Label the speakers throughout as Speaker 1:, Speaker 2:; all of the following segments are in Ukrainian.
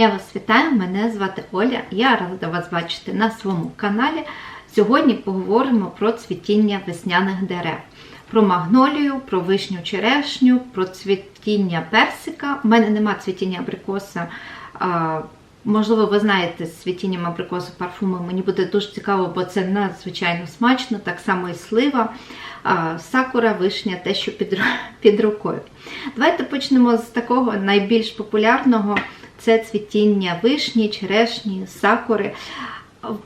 Speaker 1: Я вас вітаю, мене звати Оля. Я рада вас бачити на своєму каналі. Сьогодні поговоримо про цвітіння весняних дерев, про магнолію, про вишню черешню, про цвітіння персика. У мене нема цвітіння абрикоса. Можливо, ви знаєте з цвітінням абрикосу парфуми. Мені буде дуже цікаво, бо це надзвичайно смачно, так само і слива, сакура, вишня, те, що під, під рукою. Давайте почнемо з такого найбільш популярного це цвітіння вишні, черешні, сакури.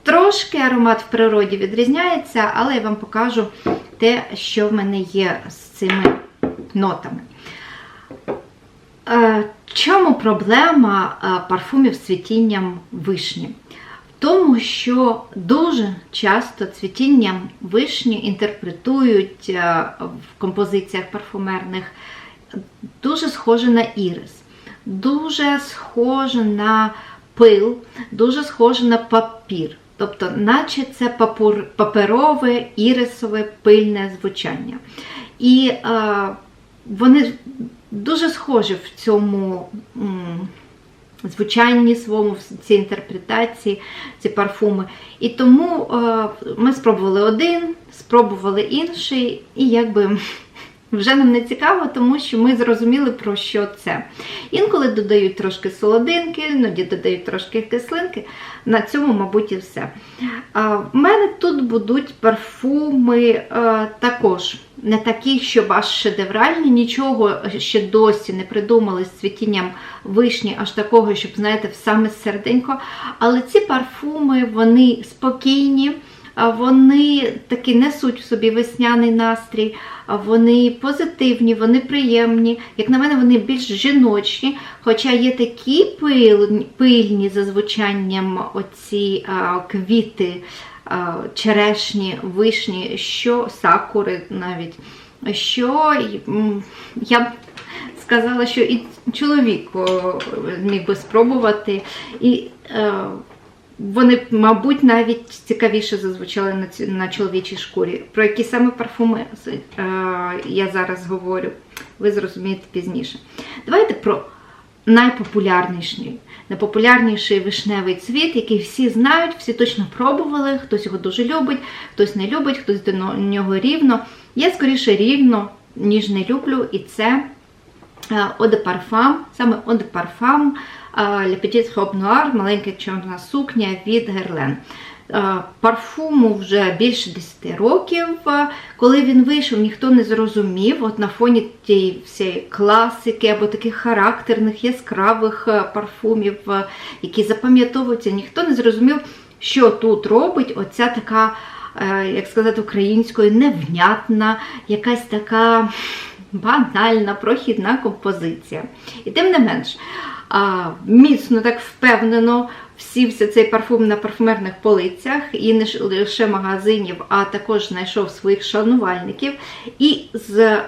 Speaker 1: Трошки аромат в природі відрізняється, але я вам покажу те, що в мене є з цими нотами. Е, Чому проблема е, парфумів з цвітінням вишні? В тому, що дуже часто цвітінням вишні інтерпретують е, в композиціях парфумерних дуже схоже на ірис, дуже схоже на пил, дуже схоже на папір. Тобто, наче це папур, паперове, ірисове, пильне звучання. І е, вони дуже схожі в цьому м, звучанні своєму, в цій інтерпретації, ці парфуми. І тому е, ми спробували один, спробували інший, і якби вже нам не цікаво, тому що ми зрозуміли, про що це. Інколи додають трошки солодинки, іноді додають трошки кислинки. На цьому, мабуть, і все. В мене тут будуть парфуми е, також не такі, щоб аж шедевральні, нічого ще досі не придумали з цвітінням вишні, аж такого, щоб, знаєте, саме серденько. Але ці парфуми, вони спокійні. Вони таки несуть в собі весняний настрій, вони позитивні, вони приємні. Як на мене, вони більш жіночні, хоча є такі пильні, пильні за звучанням оці а, квіти, а, черешні, вишні, що сакури навіть, що я б сказала, що і чоловік міг би спробувати. І, е, вони, мабуть, навіть цікавіше зазвучали на, ці- на чоловічій шкурі. Про які саме парфуми е, я зараз говорю, ви зрозумієте пізніше. Давайте про найпопулярніший, найпопулярніший вишневий цвіт, який всі знають, всі точно пробували, хтось його дуже любить, хтось не любить, хтось до нього рівно. Я скоріше рівно, ніж не люблю, і це Eau de Parfum, саме Eau de Parfum Le Petit Robe Noir, маленька чорна сукня від Guerlain. Е, Парфуму вже більше 10 років. Е, Коли він вийшов, ніхто не зрозумів. От на фоні тієї всієї класики або таких характерних, яскравих е, парфумів, е, які запам'ятовуються, ніхто не зрозумів, що тут робить оця така, е, як сказати, українською, невнятна, якась така банальна, прохідна композиція. І тим не менш, міцно так впевнено всівся цей парфум на парфумерних полицях і не лише магазинів, а також знайшов своїх шанувальників. І з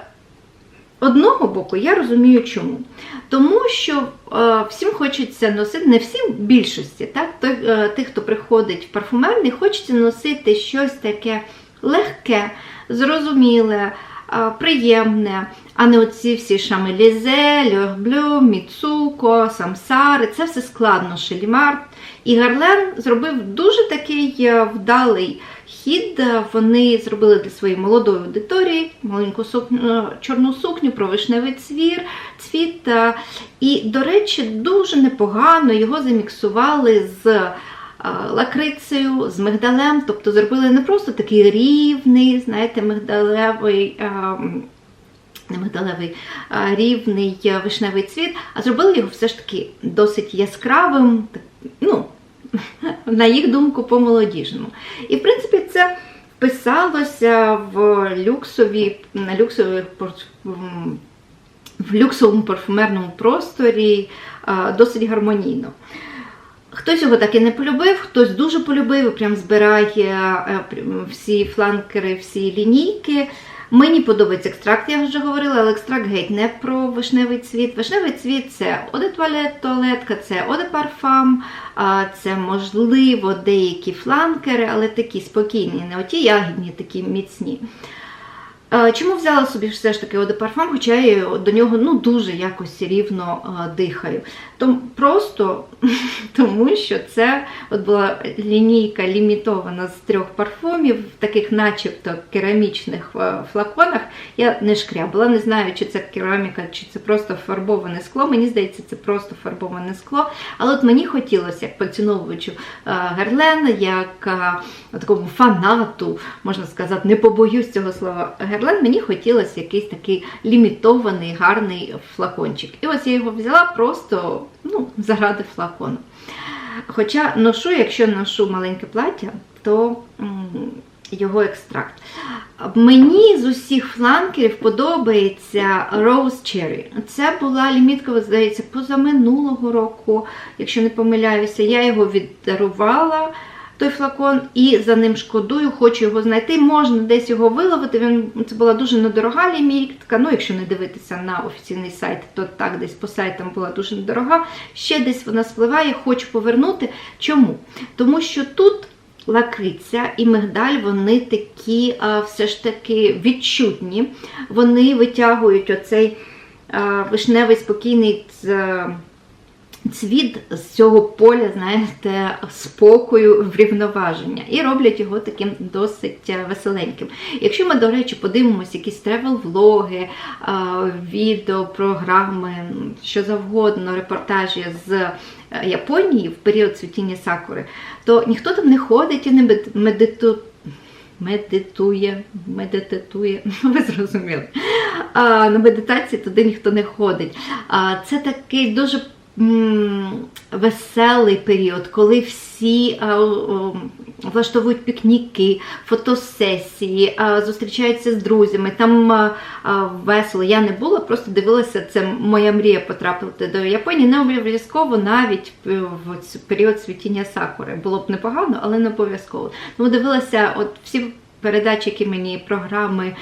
Speaker 1: одного боку я розумію чому. Тому що всім хочеться носити, не всім більшості, так? Е, тих, хто приходить в парфумерний, хочеться носити щось таке легке, зрозуміле, приємне, а не оці всі шамелізе, льорблю, міцуко, самсари. Це все складно, шелімар. І Гарлен зробив дуже такий е, вдалий хід. Вони зробили для своєї молодої аудиторії маленьку сукню, е, чорну сукню про вишневий цвір, цвіт. е, І, до речі, дуже непогано його заміксували з лакрицею, з мигдалем. Тобто зробили не просто такий рівний, знаєте, мигдалевий. не мигдалевий рівний вишневий цвіт, а зробили його все ж таки досить яскравим, ну, на їх думку, по-молодіжному. І, в принципі, це вписалося в люксові, на люксові в люксовому парфумерному просторі досить гармонійно. Хтось його так і не полюбив, хтось дуже полюбив, прям збирає е, всі фланкери, всі лінійки. Мені подобається екстракт, я вже говорила, але екстракт геть не про вишневий цвіт. Вишневий цвіт це оде туалет, туалетка, це оде парфам, це можливо деякі фланкери, але такі спокійні, не оті ягідні, такі міцні. Чому взяла собі все ж таки одепарфум, хоча я до нього ну, дуже якось рівно дихаю. Тому, просто тому, що це от була лінійка лімітована з трьох парфумів, в таких начебто керамічних флаконах. Я не шкрябала, не знаю, чи це кераміка, чи це просто фарбоване скло. Мені здається, це просто фарбоване скло. Але от мені хотілося, як поціновувачу Герлена, як такому фанату, можна сказати, не побоюсь цього слова Герлен, мені хотілося якийсь такий лімітований, гарний флакончик. І ось я його взяла просто ну, заради флакону. Хоча ношу, якщо ношу маленьке плаття, то його екстракт. Мені з усіх фланкерів подобається Rose Cherry. Це була лімітка, здається, позаминулого року, якщо не помиляюся, я його віддарувала. Той флакон, і за ним шкодую, хочу його знайти. Можна десь його виловити. Він це була дуже недорога лімітка. Ну, якщо не дивитися на офіційний сайт, то так десь по сайтам була дуже недорога. Ще десь вона спливає, хочу повернути. Чому? Тому що тут лакриця і мигдаль, вони такі все ж таки відчутні. Вони витягують оцей вишневий спокійний. Цвіт з цього поля, знаєте, спокою, врівноваження. І роблять його таким досить веселеньким. Якщо ми, до речі, подивимося якісь тревел-влоги, е, відео, програми, що завгодно, репортажі з е, Японії в період цвітіння сакури, то ніхто там не ходить і не мед- медитує. Медитує, ну ви зрозуміли. А, на медитації туди ніхто не ходить. А, це такий дуже веселий період, коли всі влаштовують пікніки, фотосесії, зустрічаються з друзями. Там весело. Я не була, просто дивилася. Це моя мрія потрапити до Японії. Не обов'язково навіть в період цвітіння сакури. Було б непогано, але не обов'язково. Тому дивилася, от всі. Передачі, які мені програми,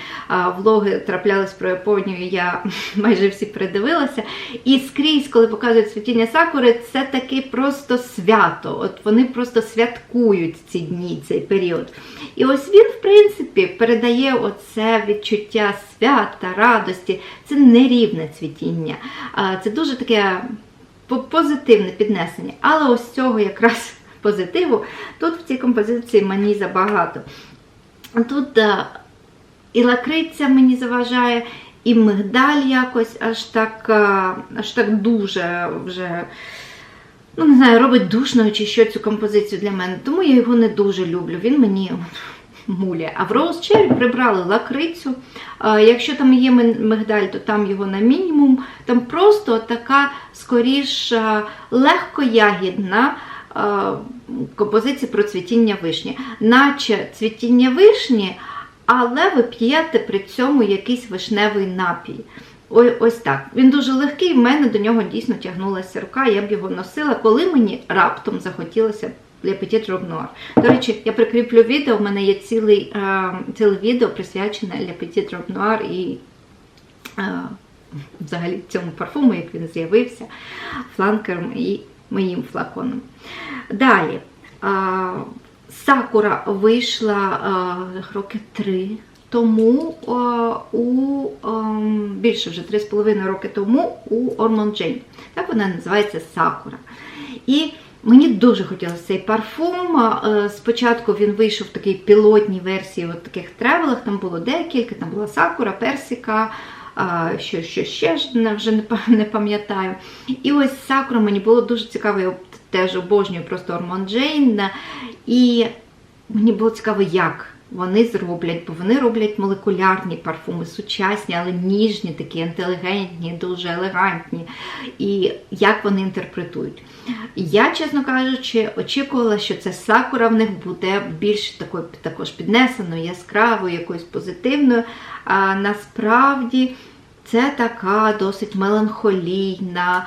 Speaker 1: влоги траплялись про Японію, я майже всі передивилася. І скрізь, коли показують світіння сакури, це таке просто свято. От вони просто святкують ці дні, цей період. І ось він, в принципі, передає оце відчуття свята, радості. Це нерівне цвітіння. Це дуже таке позитивне піднесення. Але ось цього якраз позитиву тут в цій композиції мені забагато. Тут е, і лакриця мені заважає, і мигдаль якось аж так, аж так дуже вже. Ну, не знаю, робить душною чи що цю композицію для мене, тому я його не дуже люблю. Він мені муляє. А в Rose Cherry прибрали лакрицю. Якщо там є мигдаль, то там його на мінімум. Там просто така, скоріш, легкоягідна а, композиція про цвітіння вишні. Наче цвітіння вишні, але ви п'єте при цьому якийсь вишневий напій. Ось так. Він дуже легкий, в мене до нього дійсно тягнулася рука, я б його носила, коли мені раптом захотілося Petit Robe До речі, я прикріплю відео, в мене є цілий, е, ціле відео присвячене для Petit і е, взагалі цьому парфуму, як він з'явився, фланкером і моїм флаконом. Далі. Сакура вийшла роки три тому у більше вже 3,5 роки тому у Ormond Jane. Так вона називається Сакура. І мені дуже хотілося цей парфум. Е, Спочатку він вийшов в такій пілотній версії, от таких тревелах, там було декілька, там була Сакура, Персика. Що, що ще вже не пам'ятаю. І ось сакру мені було дуже цікаво, я теж обожнюю просто Ормон Джейн. І мені було цікаво, як вони зроблять, бо вони роблять молекулярні парфуми, сучасні, але ніжні, такі інтелігентні, дуже елегантні. І як вони інтерпретують. Я, чесно кажучи, очікувала, що це сакура в них буде більш такою також піднесеною, яскравою, якоюсь позитивною. А насправді це така досить меланхолійна,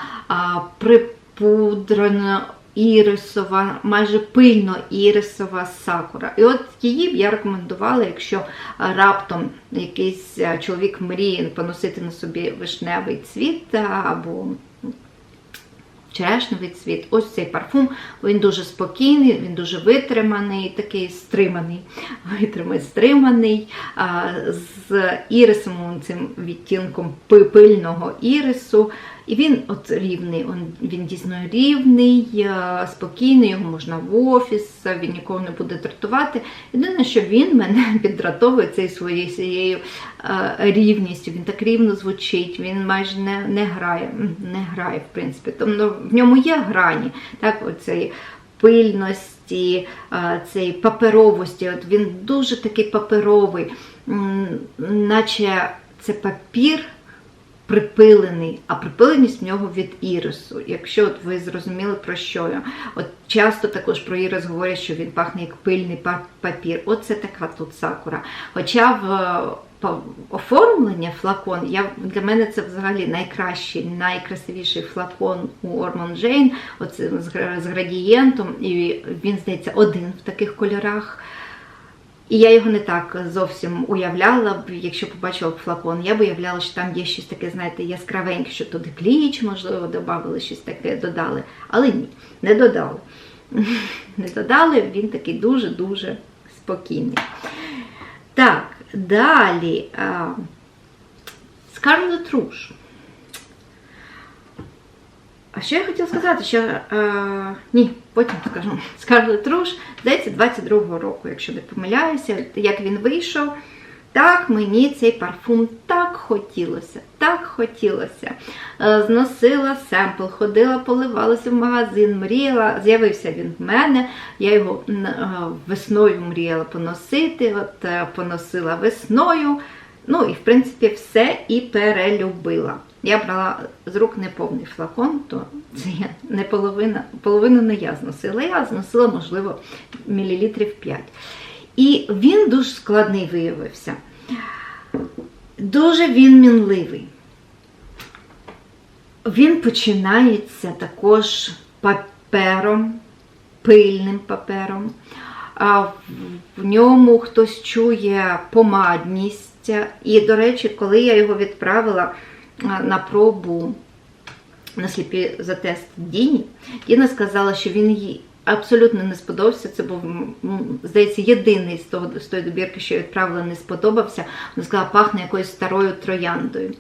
Speaker 1: припудрена. Ірисова, майже пильно ірисова сакура. І от її б я рекомендувала, якщо раптом якийсь чоловік мріє поносити на собі вишневий цвіт або черешневий цвіт. Ось цей парфум, він дуже спокійний, він дуже витриманий, такий стриманий, витриманий, стриманий, з ірисом, цим відтінком пи- пильного ірису. І він от рівний, він дійсно рівний, е, спокійний, його можна в офіс, він нікого не буде дратувати. Єдине, що він мене піддратовує цією своєю е, рівністю. Він так рівно звучить, він майже не, не грає, не грає, в принципі. Тобто в ньому є грані, так, оцеї пильності, е, цієї паперовості. От він дуже такий паперовий, наче це папір припилений, а припиленість в нього від ірису. Якщо от ви зрозуміли про що я. От часто також про ірис говорять, що він пахне як пильний па- папір. Оце така тут сакура. Хоча в оформлення флакон, я, для мене це взагалі найкращий, найкрасивіший флакон у Ормон Джейн, з градієнтом, і він, здається, один в таких кольорах. І я його не так зовсім уявляла якщо побачила б флакон. Я б уявляла, що там є щось таке, знаєте, яскравеньке, що туди кліч, можливо, додали, щось таке додали. Але ні, не додали. Не додали, він такий дуже-дуже спокійний. Так, далі. Скарлет Руш. А що я хотіла сказати, що е, ні, потім скажу. Скарлет Руш, здається, 22-го року, якщо не помиляюся, як він вийшов. Так, мені цей парфум так хотілося, так хотілося. Е, Зносила семпл, ходила, поливалася в магазин, мріяла. З'явився він в мене. Я його е, весною мріяла поносити, от е, поносила весною. Ну і в принципі все і перелюбила. Я брала з рук неповний флакон, то це я не половина, половину не я зносила. Я зносила, можливо, мілілітрів 5. І він дуже складний виявився. Дуже він мінливий. Він починається також папером, пильним папером. А в- ньому хтось чує помадність. І, до речі, коли я його відправила на пробу на сліпі за тест Діні, Діна сказала, що він їй абсолютно не сподобався. Це був, здається, єдиний з того з тої добірки, що я відправила, не сподобався. Вона сказала, пахне якоюсь старою трояндою.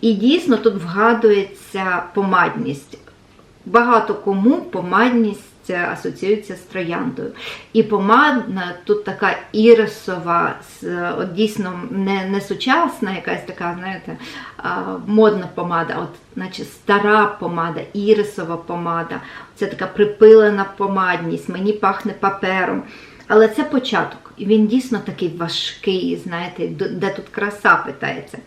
Speaker 1: І дійсно тут вгадується помадність. Багато кому помадність асоціюється з трояндою. І помадна тут така ірисова, от дійсно не, не сучасна, якась така, знаєте, модна помада, от, наче стара помада, ірисова помада. Це така припилена помадність, мені пахне папером. Але це початок. І він дійсно такий важкий, знаєте, де тут краса питається.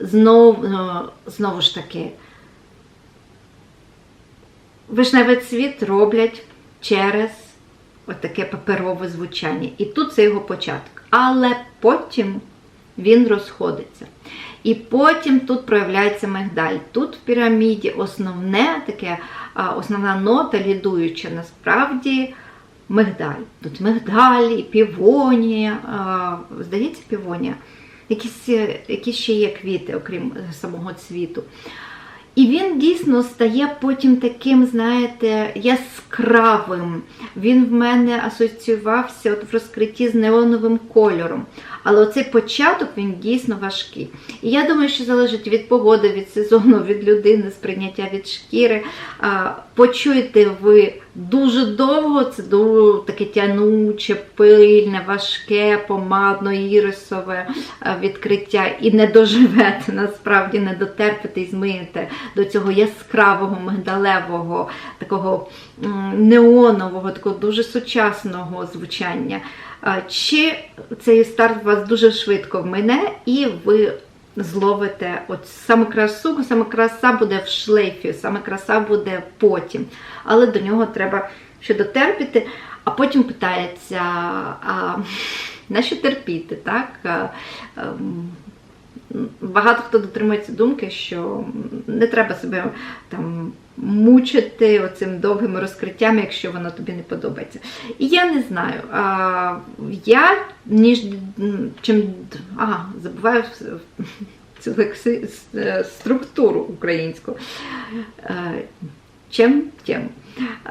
Speaker 1: Знов, е, знову ж таки, вишневий цвіт роблять через отаке паперове звучання. І тут це його початок. Але потім він розходиться. І потім тут проявляється мигдаль. Тут в піраміді основне таке, основна нота лідуюча насправді мигдаль. Тут мигдаль, півонія, здається, півонія. Якісь, е, якісь ще є квіти, окрім самого цвіту. І він дійсно стає потім таким, знаєте, яскравим. Він в мене асоціювався от в розкритті з неоновим кольором. Але оцей початок він дійсно важкий. І я думаю, що залежить від погоди, від сезону, від людини, сприйняття від шкіри. Почуєте ви дуже довго, це таке тянуче, пильне, важке, помадно-ірисове відкриття. І не доживете, насправді не дотерпите і змиєте до цього яскравого, мигдалевого, такого неонового, такого дуже сучасного звучання. Чи цей старт вас дуже швидко вмине, і ви зловите от саме красу, саме краса буде в шлейфі, саме краса буде потім. Але до нього треба ще дотерпіти, а потім питається, а на що терпіти, так? А, Багато хто дотримується думки, що не треба себе там мучити оцим довгими розкриттями, якщо воно тобі не подобається. І я не знаю. А, я ніж чим ага, забуваю лекси- е, структуру українську. Е, чим тим.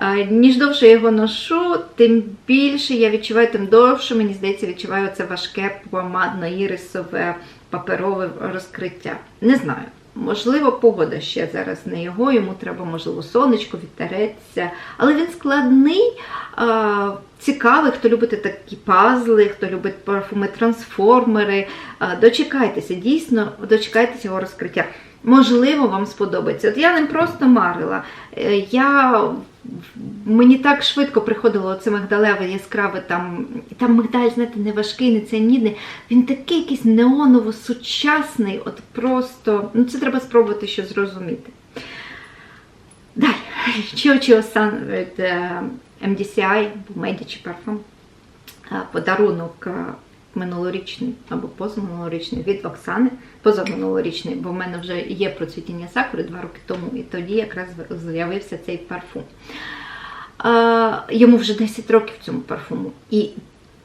Speaker 1: Е, Ніж довше я його ношу, тим більше я відчуваю, тим довше, мені здається, відчуваю це важке помадно-ірисове паперове розкриття. Не знаю. Можливо, погода ще зараз не його, йому треба, можливо, сонечко, вітереться. Але він складний, цікавий, хто любить такі пазли, хто любить парфуми трансформери. Дочекайтеся, дійсно, дочекайтеся його розкриття. Можливо, вам сподобається. От я ним просто марила. Е, Я, мені так швидко приходило це мигдалеве яскраве там. Там мигдаль, знаєте, не важкий, не цианідний. Він такий якийсь неоново-сучасний, от просто. Ну, це треба спробувати що зрозуміти. Далі. Чіо Сан від MDCI, Medici Parfum. Подарунок е, минулорічний або позаминулорічний від Оксани, позаминулорічний, бо в мене вже є процвітіння сакури два роки тому, і тоді якраз з'явився цей парфум. Йому вже 10 років цьому парфуму. І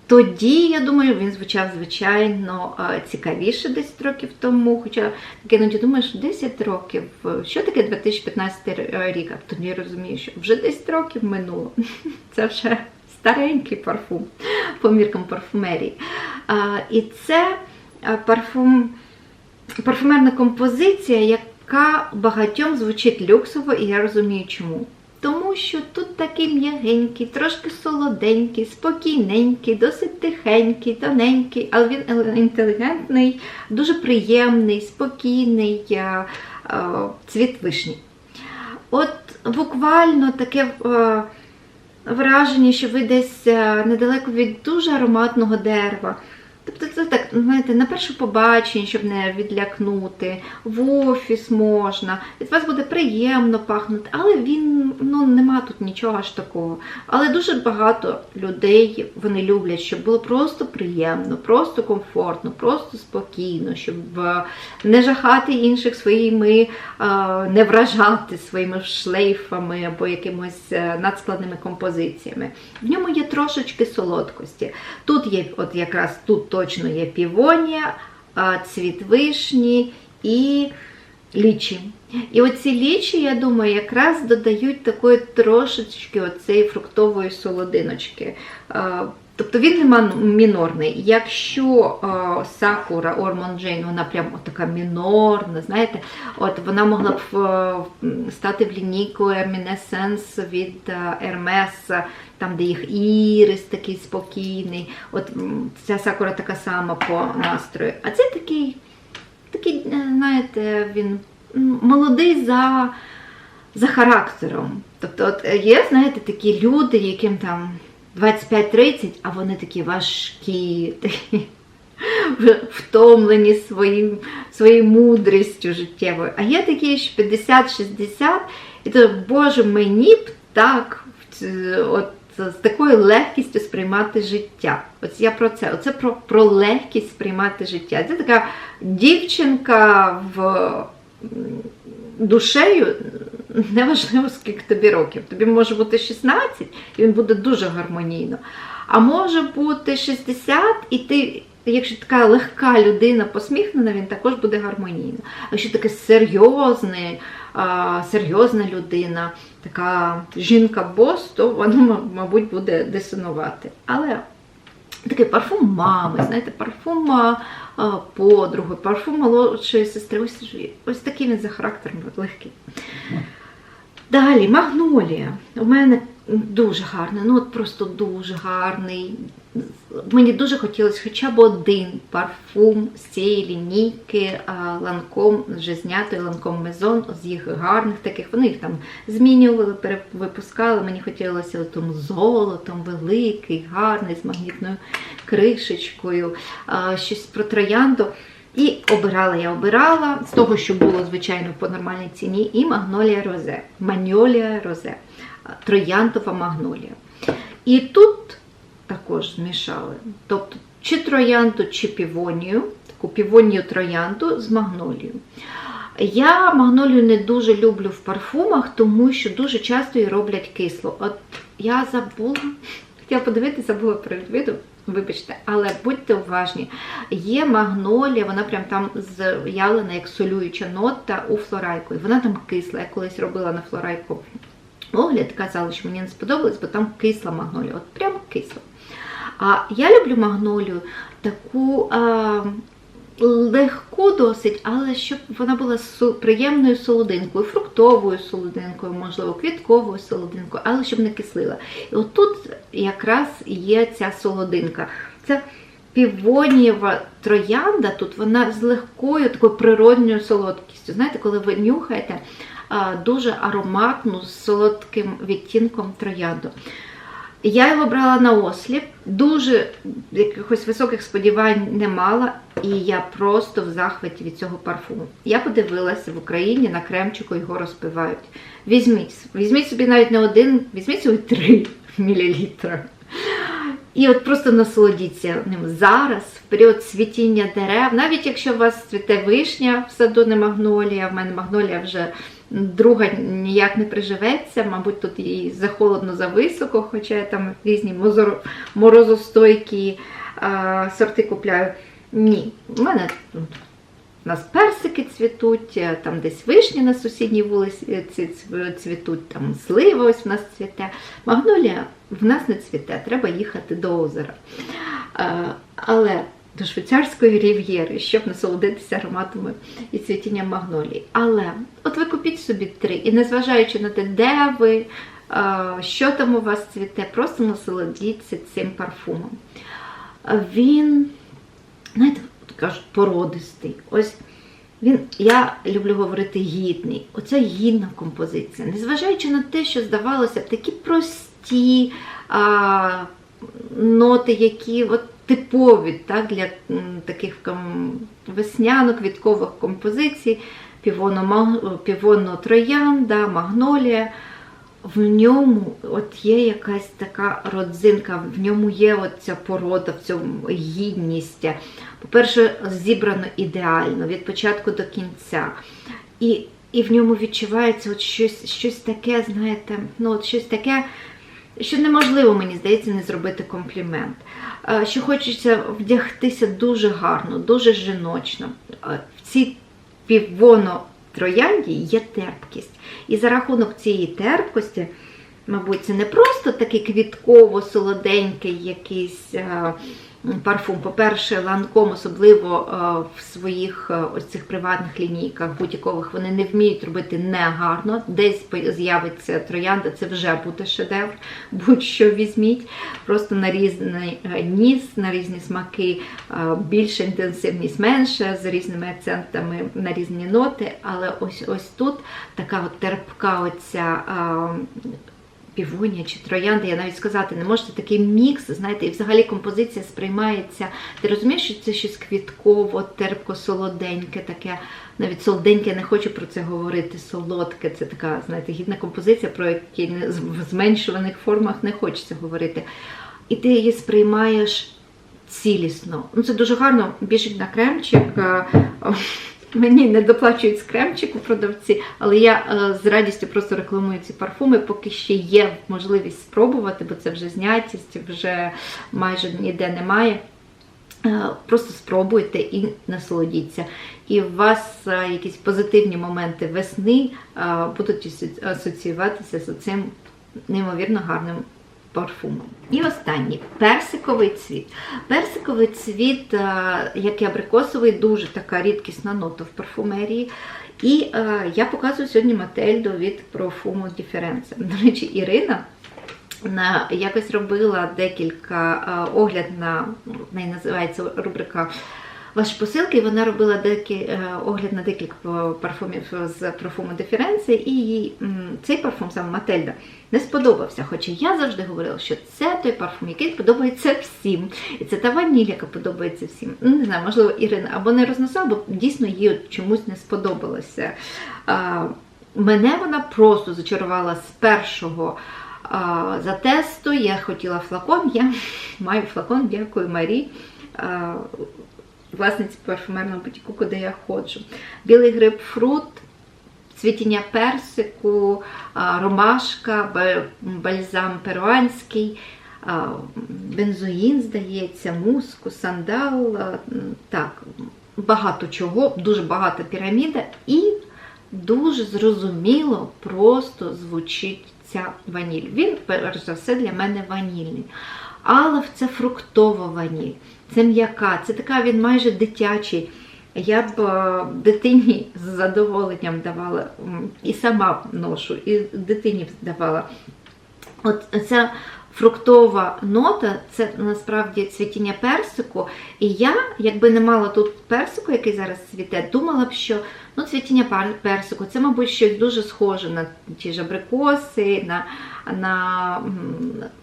Speaker 1: тоді, я думаю, він звучав звичайно цікавіше 10 років тому. Хоча так іноді думаю, що 10 років, що таке 2015 рік? А тоді я розумію, що вже 10 років минуло. Це вже старенький парфум по міркам парфумерії. І це парфум, парфумерна композиція, яка багатьом звучить люксово, і я розумію чому. Тому що тут такий м'ягенький, трошки солоденький, спокійненький, досить тихенький, тоненький, але він інтелігентний, дуже приємний, спокійний цвіт вишні. От буквально таке враження, що ви десь е, недалеко від дуже ароматного дерева. Тобто це так, знаєте, на перше побачення, щоб не відлякнути, в офіс можна, від вас буде приємно пахнути, але він, ну, нема тут нічого аж такого. Але дуже багато людей вони люблять, щоб було просто приємно, просто комфортно, просто спокійно, щоб е, не жахати інших своїми, е, не вражати своїми шлейфами або якимось е, надскладними композиціями. В ньому є трошечки солодкості. Тут є, от якраз тут точно є півонія, цвіт вишні і лічі. І оці лічі, я думаю, якраз додають такої трошечки оцеї фруктової солодиночки. Тобто він мінорний. Якщо е, Сакура Ормон Джейн, вона прямо така мінорна, знаєте, от вона могла б е, стати в лінійку Eminescence від е, Hermes, там, де їх ірис такий спокійний. От ця сакура така сама по настрою. А це такий, такий, е, знаєте, він молодий за, за характером. Тобто, от е, є, знаєте, такі люди, яким там 25-30, а вони такі важкі, такі втомлені своїм, своєю мудрістю життєвою. А є такі ж 50-60, і то, Боже, мені б так от, з такою легкістю сприймати життя. Ось я про це. Оце про, про легкість сприймати життя. Це така дівчинка в душею, неважливо, скільки тобі років. Тобі може бути 16, і він буде дуже гармонійно. А може бути 60, і ти, якщо така легка людина, посміхнена, він також буде гармонійно. А якщо таке серйозне, серйозна людина, така жінка-бос, то воно, мабуть, буде дисонувати. Але такий парфум мами, знаєте, парфум подруги, парфум молодшої сестри. Ось, ось такий він за характером легкий. Далі, магнолія. У мене дуже гарний, ну от просто дуже гарний. Мені дуже хотілося хоча б один парфум з цієї лінійки ланком, вже знятої ланком Мезон, з їх гарних таких. Вони їх там змінювали, перевипускали. Мені хотілося тому золотом, великий, гарний, з магнітною кришечкою, щось про троянду. І обирала я обирала з того, що було, звичайно, по нормальній ціні, і магнолія розе, маньолія розе, троянтова магнолія. І тут також змішали. Тобто, чи троянду, чи півонію, таку півонію троянду з магнолією. Я магнолію не дуже люблю в парфумах, тому що дуже часто її роблять кисло. От я забула, хотіла подивитися, забула перед відео. Вибачте, але будьте уважні. Є магнолія, вона прям там з'явлена як солююча нота у флорайку. І вона там кисла. Я колись робила на флорайку огляд, казали, що мені не сподобалось, бо там кисла магнолія. От прямо кисла. А я люблю магнолію таку а, легку досить, але щоб вона була приємною солодинкою, фруктовою солодинкою, можливо, квітковою солодинкою, але щоб не кислила. І отут якраз є ця солодинка. Це півонієва троянда, тут вона з легкою такою природньою солодкістю. Знаєте, коли ви нюхаєте а, дуже ароматну з солодким відтінком троянду. Я його брала на осліп, дуже якихось високих сподівань не мала, і я просто в захваті від цього парфуму. Я подивилася в Україні на кремчику його розпивають. Візьміть, візьміть собі навіть не один, візьміть собі 3 мл. І от просто насолодіться ним зараз, в період цвітіння дерев, навіть якщо у вас цвіте вишня в саду не магнолія, в мене магнолія вже друга ніяк не приживеться, мабуть, тут їй захолодно, зависоко, хоча я там різні морозостойкі сорти купляю. Ні, у мене тут у нас персики цвітуть, е, там десь вишні на сусідній вулиці ці- ці- цвітуть, там слива ось в нас цвіте. Магнолія в нас не цвіте, треба їхати до озера. Е, Але до швейцарської рів'єри, щоб насолодитися ароматами і цвітінням магнолії. Але от ви купіть собі три, і незважаючи на те, де ви, е, що там у вас цвіте, просто насолодіться цим парфумом. Він, знаєте, кажуть, породистий. Ось він, я люблю говорити гідний. Оце гідна композиція. Незважаючи на те, що здавалося б, такі прості а, ноти, які от, типові так, для таких весняно-квіткових композицій, півоно, троянда, магнолія. В ньому от є якась така родзинка, в ньому є от ця порода, в цьому гідність. По-перше, зібрано ідеально від початку до кінця. І, і в ньому відчувається от щось, щось таке, знаєте, ну от щось таке, що неможливо, мені здається, не зробити комплімент. Е, Що хочеться вдягтися дуже гарно, дуже жіночно. Е, В цій півоно троянді є терпкість. І за рахунок цієї терпкості, мабуть, це не просто такий квітково-солоденький якийсь е, парфум. По-перше, ланком, особливо е, в своїх е, цих приватних лінійках бутікових, вони не вміють робити негарно. Десь з'явиться троянда, це вже буде шедевр. Будь-що візьміть. Просто на різний е, ніс, на різні смаки, більша інтенсивність, менша, з різними акцентами на різні ноти. Але ось ось тут така от терпка оця. Е, Півонія чи троянда, я навіть сказати не можете такий мікс, знаєте, і взагалі композиція сприймається. Ти розумієш, що це щось квітково, терпко, солоденьке, таке, навіть солоденьке, не хочу про це говорити. Солодке, це така, знаєте, гідна композиція, про які в зменшуваних формах не хочеться говорити. І ти її сприймаєш цілісно. Ну, це дуже гарно біжить на кремчик. Мені не доплачують з кремчику продавці, але я е, з радістю просто рекламую ці парфуми, поки ще є можливість спробувати, бо це вже знятість, вже майже ніде немає. Е, Просто спробуйте і насолодіться. І у вас е, якісь позитивні моменти весни будуть асоціюватися з цим неймовірно гарним парфумом. І останній персиковий цвіт. Персиковий цвіт, е, як і абрикосовий, дуже така рідкісна нота в парфумерії. І е, я показую сьогодні Мательду від парфуму Difference. До речі, Ірина на, якось робила декілька е, огляд на в неї називається рубрика Ваші посилки, вона робила деякі, е, огляд на декілька парфумів з парфуму Диференци, і їй цей парфум, саме Мательда, не сподобався. Хоча я завжди говорила, що це той парфум, який подобається всім. І це та ваніль, яка подобається всім. Ну, не знаю, можливо, Ірина або не рознесла, або дійсно їй чомусь не сподобалося. Мене вона просто зачарувала з першого а, за тесту. Я хотіла флакон, я маю флакон, дякую Марі. Власниці парфумерного бутіку, куди я ходжу. Білий грейпфрут, цвітіння персику, ромашка, бальзам перуанський, бензоїн, здається, муску, сандал. Так, багато чого, дуже багата піраміда і дуже зрозуміло просто звучить ця ваніль. Він, перш за все, для мене ванільний. Але це фруктова ваніль, це м'яка, це така він майже дитячий. Я б е, дитині з задоволенням давала і сама ношу, і дитині давала. От ця фруктова нота це насправді цвітіння персику. І я, якби не мала тут персику, який зараз цвіте, думала б, що ну, цвітіння персику це, мабуть, щось дуже схоже на ті ж абрикоси, на, на,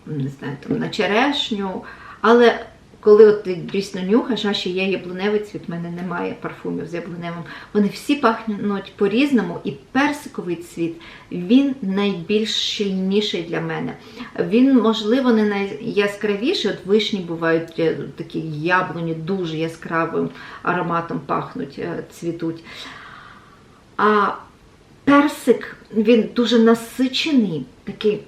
Speaker 1: не знаю, там, на черешню. Але коли от ти дійсно нюхаєш, а ще є яблуневий цвіт, в мене немає парфумів з яблуневим. Вони всі пахнуть по-різному, і персиковий цвіт він найбільш щільніший для мене. Він, можливо, не найяскравіший. От вишні бувають е, такі яблуні дуже яскравим ароматом пахнуть, е, цвітуть. А персик він дуже насичений, такий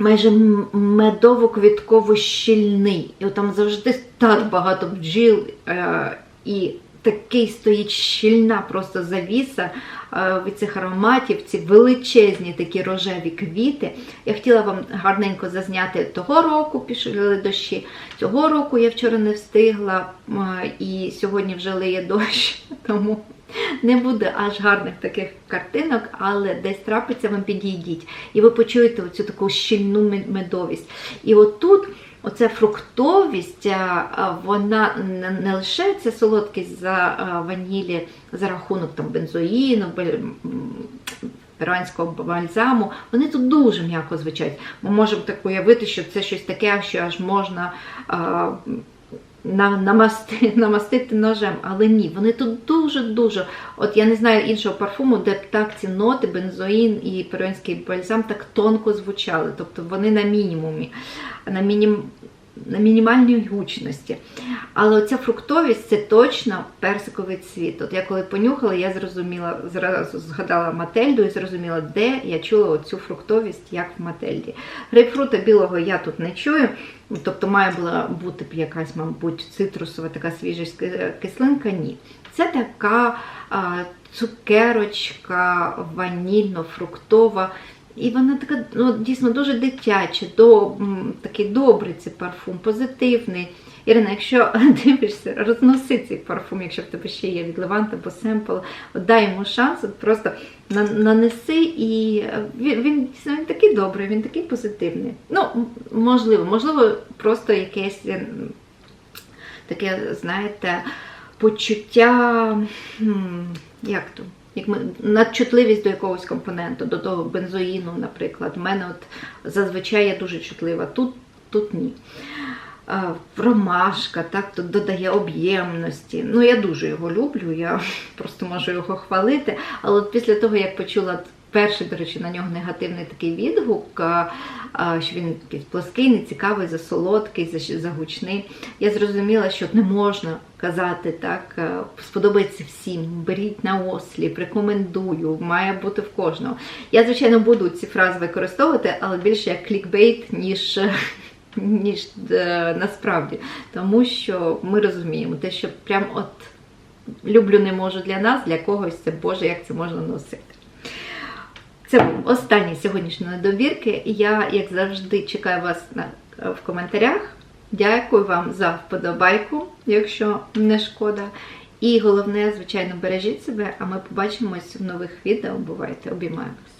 Speaker 1: майже медово-квітково-щільний. І там завжди так багато бджіл, е, і такий стоїть щільна просто завіса е, від цих ароматів, ці величезні такі рожеві квіти. Я хотіла вам гарненько зазняти того року, пішли дощі. Цього року я вчора не встигла, і сьогодні вже лиє дощ, тому. Не буде аж гарних таких картинок, але десь трапиться, вам підійдіть. І ви почуєте оцю таку щільну медовість. І отут оця фруктовість, а, вона не- лише ця солодкість за ванілі за рахунок там, бензоїну, бе- перуанського бальзаму, вони тут дуже м'яко звучать. Ми можемо так уявити, що це щось таке, що аж можна. На- намасти, намастити ножем, але ні, вони тут дуже-дуже. От я не знаю іншого парфуму, де б так ці ноти, бензоїн і перуанський бальзам так тонко звучали. Тобто вони на мінімумі, на, мінім, на мінімальній гучності. Але оця фруктовість це точно персиковий цвіт. От я коли понюхала, я зрозуміла, зразу згадала Мательду і зрозуміла, де я чула оцю фруктовість, як в Мательді. Грейпфрута білого я тут не чую. Тобто має була бути б якась, мабуть, цитрусова така свіжа кислинка. Ні. Це така а, цукерочка ванільно-фруктова. І вона така ну, дійсно дуже дитяча, до, такий добрий цей парфум, позитивний. Ірина, якщо дивишся, розноси цей парфум, якщо в тебе ще є від Левант або семпл, дай йому шанс, от просто нанеси, і е, він, він, він такий добрий, він такий позитивний. Ну, можливо, можливо, просто якесь таке, знаєте, почуття, як то? Як ми надчутливість до якогось компоненту, до того бензоїну, наприклад. У мене от зазвичай я дуже чутлива. Тут, тут ні. Ромашка, так, тут додає об'ємності. Ну, я дуже його люблю, я просто можу його хвалити. Але от після того, як почула перший, до речі, на нього негативний такий відгук, а, а, що він такий плоский, нецікавий, засолодкий, загучний, я зрозуміла, що не можна казати так, е, сподобається всім, беріть на осліп, рекомендую, має бути в кожного. Я, звичайно, буду ці фрази використовувати, але більше як клікбейт, ніж ніж е, насправді. Тому що ми розуміємо, те, що прям от люблю не можу для нас, для когось це Боже, як це можна носити. Це був останній сьогоднішньої добірки. Я, як завжди, чекаю вас на, в коментарях. Дякую вам за вподобайку, якщо не шкода. І головне, звичайно, бережіть себе, а ми побачимось в нових відео. Бувайте, обіймаємось.